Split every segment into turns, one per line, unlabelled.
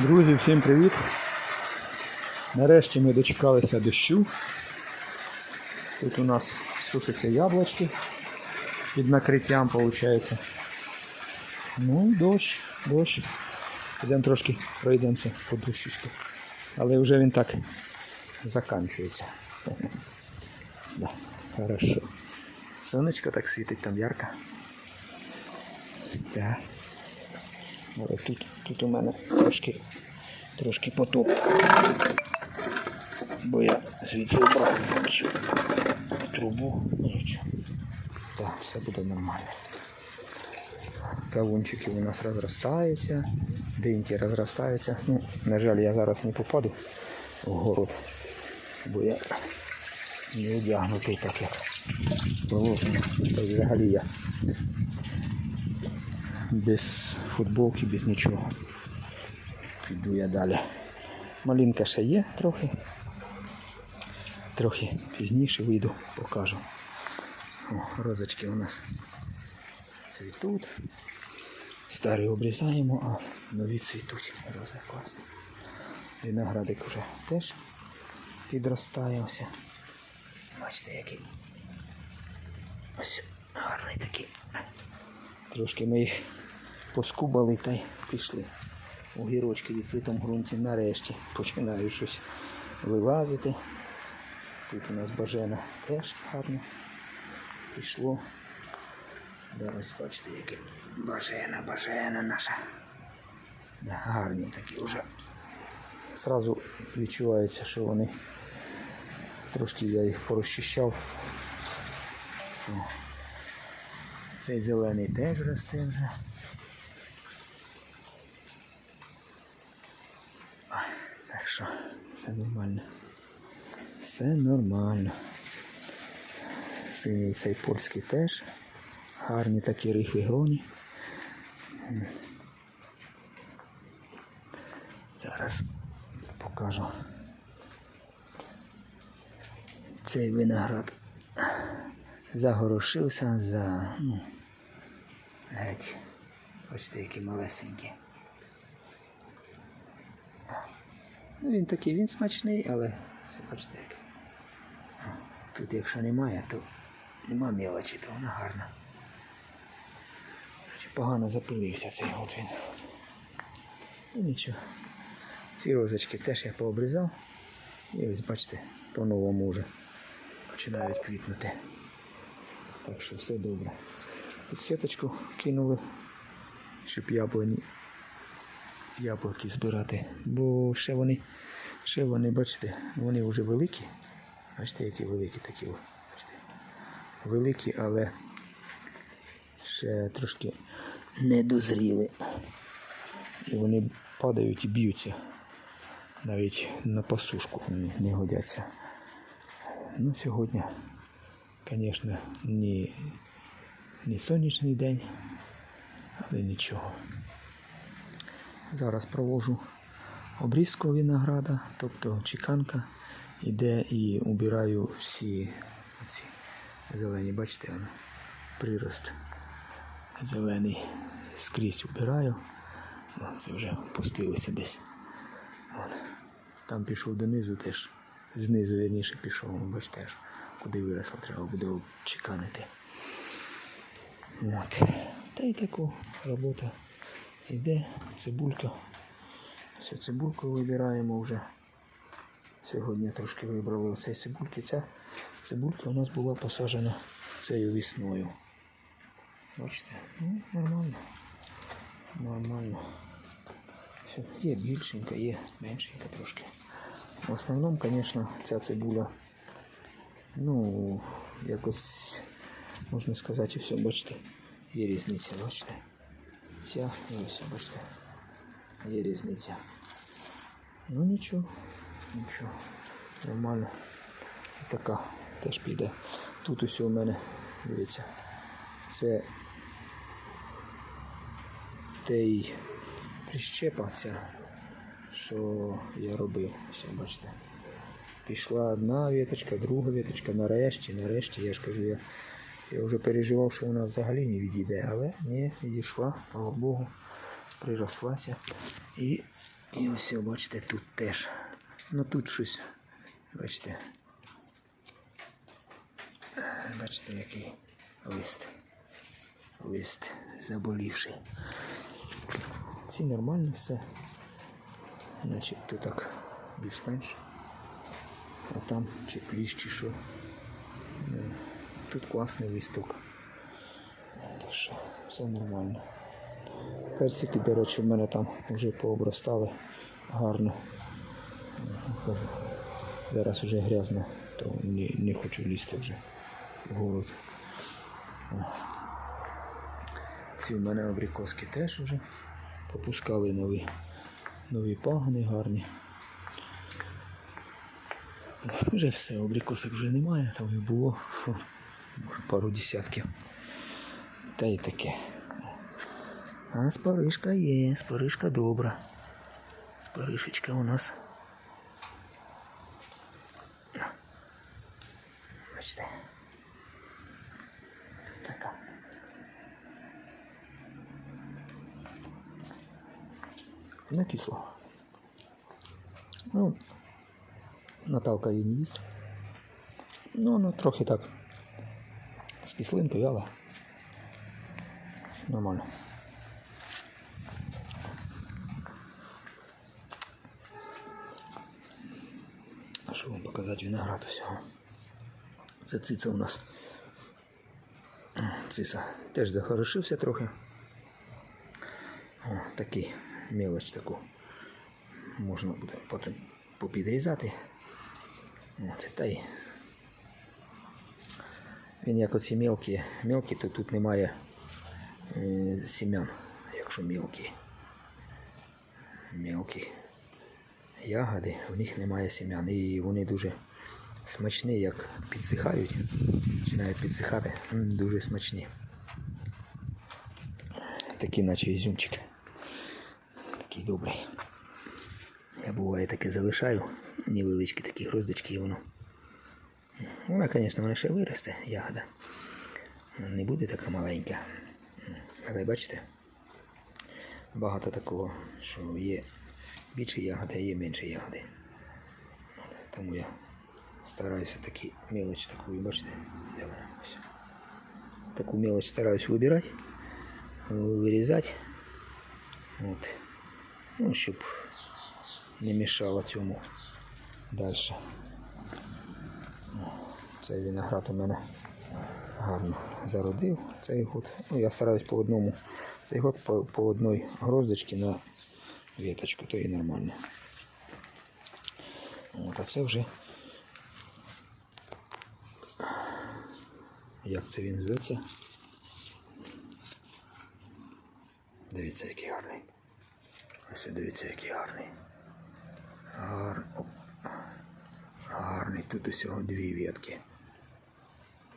Друзі, всім привіт! Нарешті ми дочекалися дощу. Тут у нас сушаться яблучки під накриттям, виходить. Ну, дощ, дощ. Підемо трошки пройдемося по дощечки. Але вже він так заканчується. Да, хорошо. Сонечко так світить там ярко. Так. Але тут, тут у мене трошки, трошки потоп. Бо я звідси обрав цю трубу. Нічого. Так, все буде нормально. Кавунчики у нас розростаються, диньки розростаються. Ну, на жаль, я зараз не попаду в город, бо я не одягнутий так як положено. Взагалі я без футболки, без нічого. Піду я далі. Малинка ще є трохи. Трохи пізніше вийду, покажу. О, розочки у нас цвітуть. Старі обрізаємо, а нові цвітуть. Рози класні. Виноградик вже теж підростає ось. Бачите, який. Ось гарний такий. Трошки ми їх поскубали та й пішли. Огірочки в відкритому ґрунті нарешті починають щось вилазити. Тут у нас бажена теж гарно пішло. Да, бачите, яке бажена, бажена наша. Гарні такі вже. Зразу відчувається, що вони трошки я їх порозчищав. Цей зелений теж росте вже. Все нормально. Все нормально. Синій цей польський теж. Гарні такі рихлі гроні. Зараз покажу. Цей виноград загорошився за. Ну, геть. Бачите, які малесенькі. Ну, він такий, він смачний, але все бачите як. Тут якщо немає, то нема мелочі, то вона гарна. Погано запилився цей от він. Ну нічого. Ці розочки теж я пообрізав. І ось бачите, по-новому вже починають квітнути. Так що все добре. Тут сіточку кинули, щоб яблуні яблуки збирати. Бо ще вони, ще вони, бачите, вони вже великі. Бачите, які великі такі. Бачите. Великі, але ще трошки не дозріли. І вони падають і б'ються. Навіть на посушку вони не годяться. Ну, сьогодні, звісно, не, не сонячний день, але нічого. Зараз провожу обрізку винограда, тобто чеканка іде і убираю всі ці зелені, бачите, прирост зелений скрізь убираю. Це вже пустилося десь. От. Там пішов донизу теж. Знизу вірніше пішов, ну, бачите, куди виросло, треба буде чеканити. От. Та й таку робота йде. Цибулька. Все цибульку вибираємо вже. Сьогодні трошки вибрали оцей цибульки. Ця цибулька у нас була посаджена цією весною. Бачите? Ну, нормально. Нормально. Все, є більшенька, є меншенька трошки. В основному, звісно, ця цибуля, ну, якось, можна сказати, все, бачите, є різниця, бачите. Ця і ось, бачите, є різниця. Ну нічого, нічого, нормально. Така теж піде. Тут усе у мене, дивіться, це той прищепа ця, що я робив. Все, бачите. Пішла одна віточка, друга віточка, нарешті, нарешті, я ж кажу, я, я вже переживав, що вона взагалі не відійде, але ні, відійшла, слава Богу, прирослася. І І ось, бачите, тут теж. Ну тут щось. Бачите. Бачите, який лист. Лист заболівший. Ці нормально все. Начебто так більш-менш. А там чи кліщ, чи що. Тут класний листок. Так що все нормально. Персики, до речі, в мене там вже пообростали гарно. Ну, зараз вже грязно, то не, не хочу лізти вже в город. Ці в мене абрикоски теж вже попускали нові, нові пагони гарні. Вже все, абрикосок вже немає, там і було може, пару десятків. Та й таке. А спаришка є, спаришка добра. Спаришечка у нас. Бачите. Така. Не кисло. Ну, Наталка її не їсть. Ну, ну, трохи так. З кислинкою, але нормально. А що вам показати виноград усього? Це цица у нас. Циса теж захорошився трохи. О, такий мелоч таку. Можна буде потім попідрізати. От, та й він як оці мелкі, мелкі, то тут немає е, сім'ян, якщо мелкі. Мелкі ягоди, в них немає сім'ян. І вони дуже смачні, як підсихають, починають підсихати, дуже смачні. Такі наче ізюмчик. Такий добрий. Я буває таке залишаю, невеличкі такі гроздочки і воно. Вона, звісно, вона ще виросте, ягода. Не буде така маленька. Але бачите, багато такого, що є більше ягоди, а є менше ягоди. Тому я стараюся такі мелочі таку, бачите, де вона ось. Таку мелочь стараюсь вибирати, вирізати. От. Ну, щоб не мішало цьому далі. Цей виноград у мене гарно зародив цей год. Ну, я стараюсь по одному. Цей год по, по одній гроздочці на веточку, то і нормально. От, а це вже. Як це він зветься? Дивіться, який гарний. Ось дивіться, який гарний. Гар... Гарний. Тут усього дві ветки.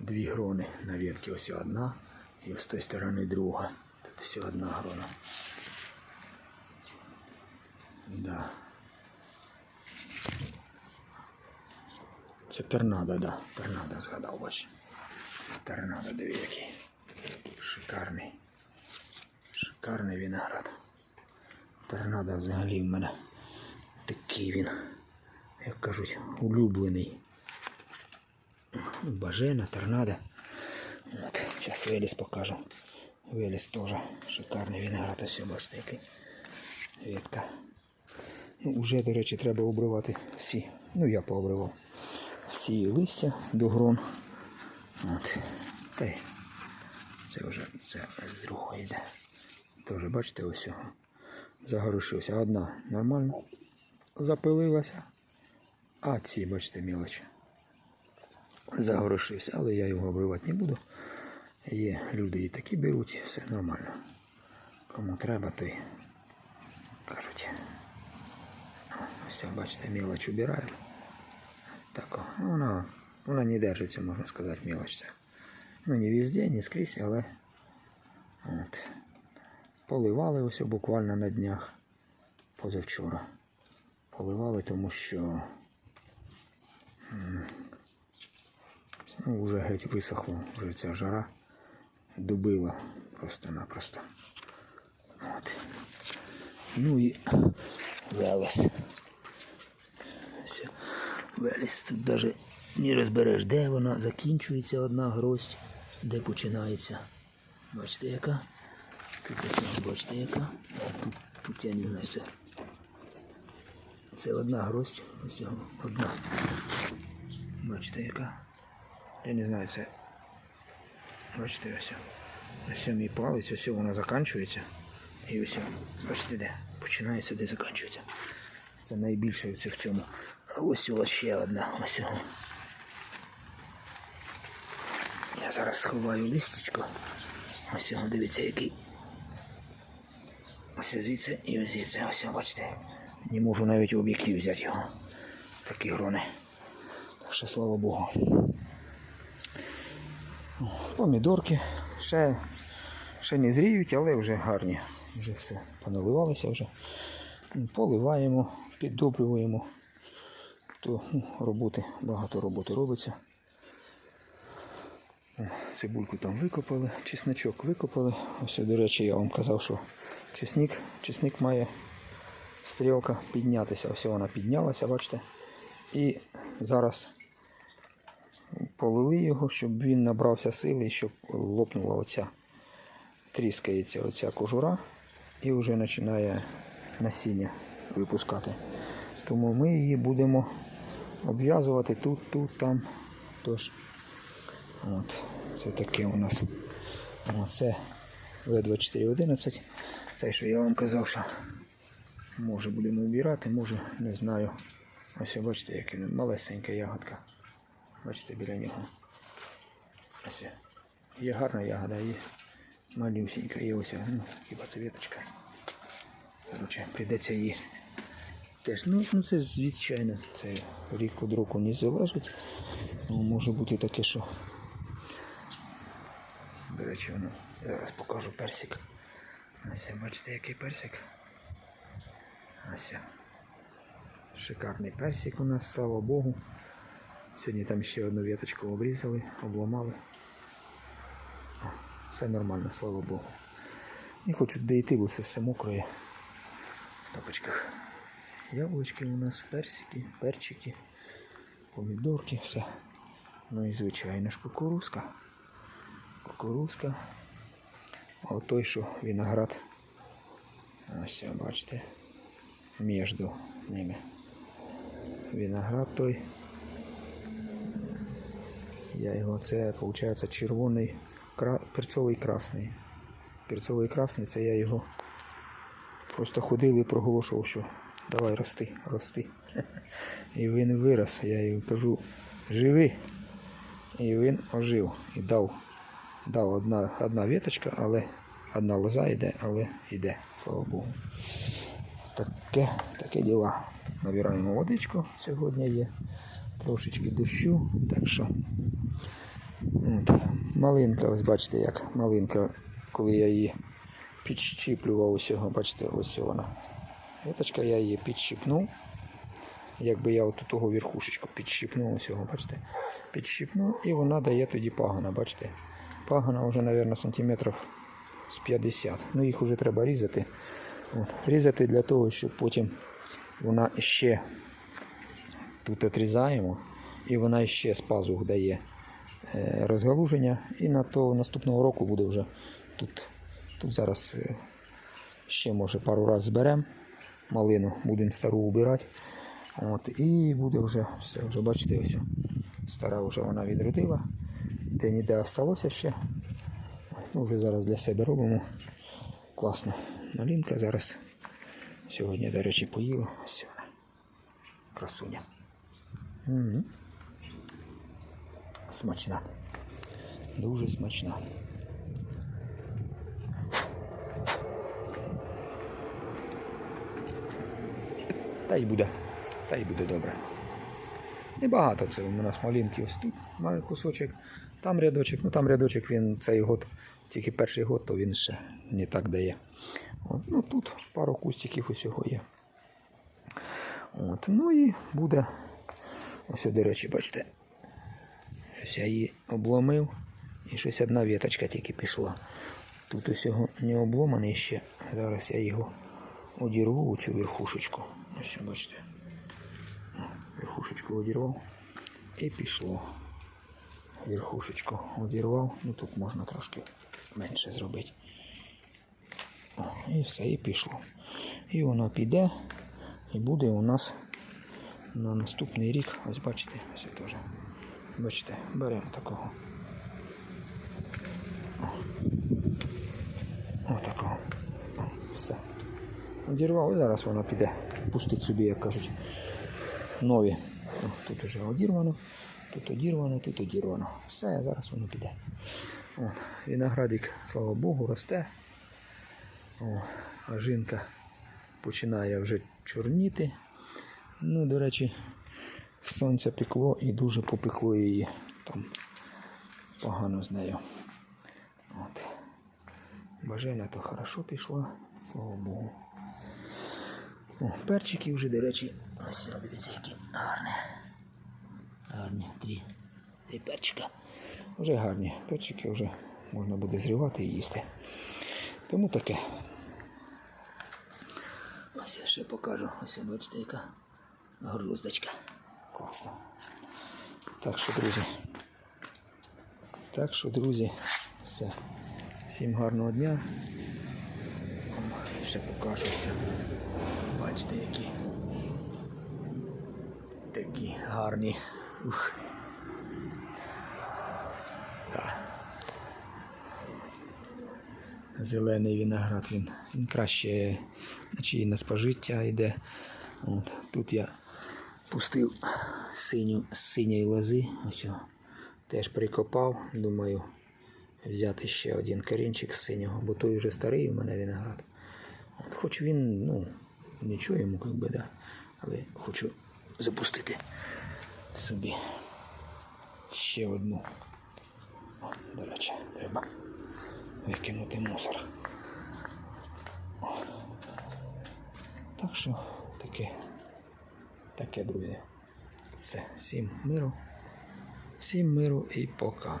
Дві грони на ветці. Ось одна і з тої сторони друга. Тут всього одна грона. Да. Це торнадо, да. Торнадо згадав, бач. Торнадо, диви який. Шикарний. Шикарний виноград. Торнадо взагалі в мене такий він, як кажуть, улюблений. Бажена, торнадо. От, зараз Веліс покажу. Веліс теж шикарний виноград, ось бачите, який ветка. Ну, Уже, до речі, треба обривати всі. Ну, я пообривав всі листя до грон. От. Та й це вже це з другого йде. Теж, бачите, ось його загорушився. Одна нормально запилилася, а ці, бачите, мілочі. Загорошився, але я його обривати не буду. Є люди і такі беруть, все нормально. Кому треба, то й кажуть. Все, бачите, мелочь убираємо. Так, о, вона, вона не держиться, можна сказати, мелочь ця. Ну, не везде, не скрізь, але от. Поливали ось буквально на днях позавчора. Поливали, тому що ну, вже геть висохло, вже ця жара добила просто-напросто. От. Ну і Велес. Ось, Велес тут навіть не розбереш, де вона закінчується одна гроздь, де починається. Бачите, яка? Тут бачите, яка? Тут, тут я не знаю, це. Це одна гроздь, ось одна. Бачите, яка? Я не знаю, це. Бачите, ось. Ось мій палець, ось вона закінчується. І ось, бачите, де починається, де закінчується. Це найбільше в цьому. Ось ось ще одна. Ось. Я зараз сховаю листечко. Ось його, дивіться, який. Ось звідси і ось звідси. Ось, бачите. Не можу навіть в об'єктив взяти його. Такі грони. Так що слава Богу. Помідорки ще, ще не зріють, але вже гарні. Вже все поналивалося вже. Поливаємо, піддобрюємо. То ну, роботи, багато роботи робиться. Цибульку там викопали, чесночок викопали. Ось, до речі, я вам казав, що чесник, чесник має стрілка піднятися. Ось вона піднялася, бачите. І зараз полили його, щоб він набрався сили, щоб лопнула оця, тріскається оця кожура і вже починає насіння випускати. Тому ми її будемо обв'язувати тут, тут, там. Тож, от, це таке у нас. Це В2411. Це, що я вам казав, що може будемо обірати, може, не знаю. Ось бачите, як він малесенька ягодка. Бачите, біля нього. Ось. Є гарна ягода, є малюсенька, є ось, ну, хіба це віточка. Коротше, прийдеться її теж. Ну, ну це звичайно, це рік від року не залежить. Ну, може бути таке, що. До речі, воно. Зараз покажу персик. Ось, бачите, який персик. Ось. Шикарний персик у нас, слава Богу. Сьогодні там ще одну віточку обрізали, обламали. О, Все нормально, слава Богу. Не хочу дійти, бо це все мокре в тапочках. Яблучки у нас, персики, перчики, помідорки, все. Ну і звичайно ж кукурузка. Кукурузка. А той, що виноград. Ось бачите. Між ними. Виноград той. Я його, це виходить червоний, кра... перцовий красний. Перцовий красний, це я його просто ходив і проголошував, що давай рости, рости. І він вирос, я йому кажу, живи. І він ожив і дав. Дав одна, одна віточка, але одна лоза йде, але йде, слава Богу. Таке, таке діла. Набираємо водичку, сьогодні є. Трошечки дощу, так що. От. Малинка, ось бачите, як малинка, коли я її підщіплював усього, бачите, ось вона. Віточка, я її підщипнув. Якби я от того верхушечку підщипнув усього, бачите? Підщипнув і вона дає тоді пагона, бачите? Пагона вже, мабуть, сантиметрів з 50. Ну їх вже треба різати. От. Різати для того, щоб потім вона ще тут отрізаємо, і вона ще з пазух дає е, розгалуження. І на то наступного року буде вже тут. Тут зараз е, ще може пару разів зберемо малину, будемо стару убирати. От, і буде вже все, вже бачите, ось стара вже вона відродила. Де ніде осталося ще. Ну, вже зараз для себе робимо. Класно. Малинка зараз. Сьогодні, до речі, поїла. Вона. Красуня. М. Смачна. Дуже смачна. Та й буде. Та й буде добре. Небагато це у нас малинки. Ось тут має кусочок, там рядочок, ну там рядочок він цей год, тільки перший год, то він ще не так дає. От, ну тут пару кустиків усього є. От, ну і буде. Ось, до речі, бачите. Ось я її обломив і щось одна віточка тільки пішла. Тут усього не обломаний ще. Зараз я його одірву цю верхушечку. Ось бачите. Верхушечку одірвав і пішло. Верхушечку одірвав. Ну тут можна трошки менше зробити. О, і все, і пішло. І воно піде і буде у нас на наступний рік. Ось бачите, ось теж. Бачите, беремо такого. О, такого. Все. Одірвав і зараз воно піде. Пустить собі, як кажуть, нові. О, тут вже одірвано, тут одірвано, тут одірвано. Все, зараз воно піде. О, виноградик, слава Богу, росте. О, а жінка починає вже чорніти. Ну, до речі, сонце пекло і дуже попекло її. Там погано з нею. От. Бажена то хорошо пішла, слава Богу. О, перчики вже, до речі, ось дивіться, які гарні. Гарні дві. Три перчика. Вже гарні. Перчики вже можна буде зривати і їсти. Тому таке. Ось я ще покажу. Ось бачите, яка груздочка. Класно. Так що, друзі. Так що, друзі, все. Всім гарного дня. Ще покажу все. Бачите, які такі гарні. Ух. Зелений виноград, він, він краще і на спожиття йде. От. Тут я пустив синю, з синьої лози. Ось теж прикопав. Думаю, взяти ще один корінчик з синього, бо той вже старий у мене виноград. От, хоч він, ну, нічого йому, як би, да. але хочу запустити собі ще одну. О, до речі, треба викинути мусор. О. Так що таке, таке, друзі. Все, всім миру, всім миру і пока.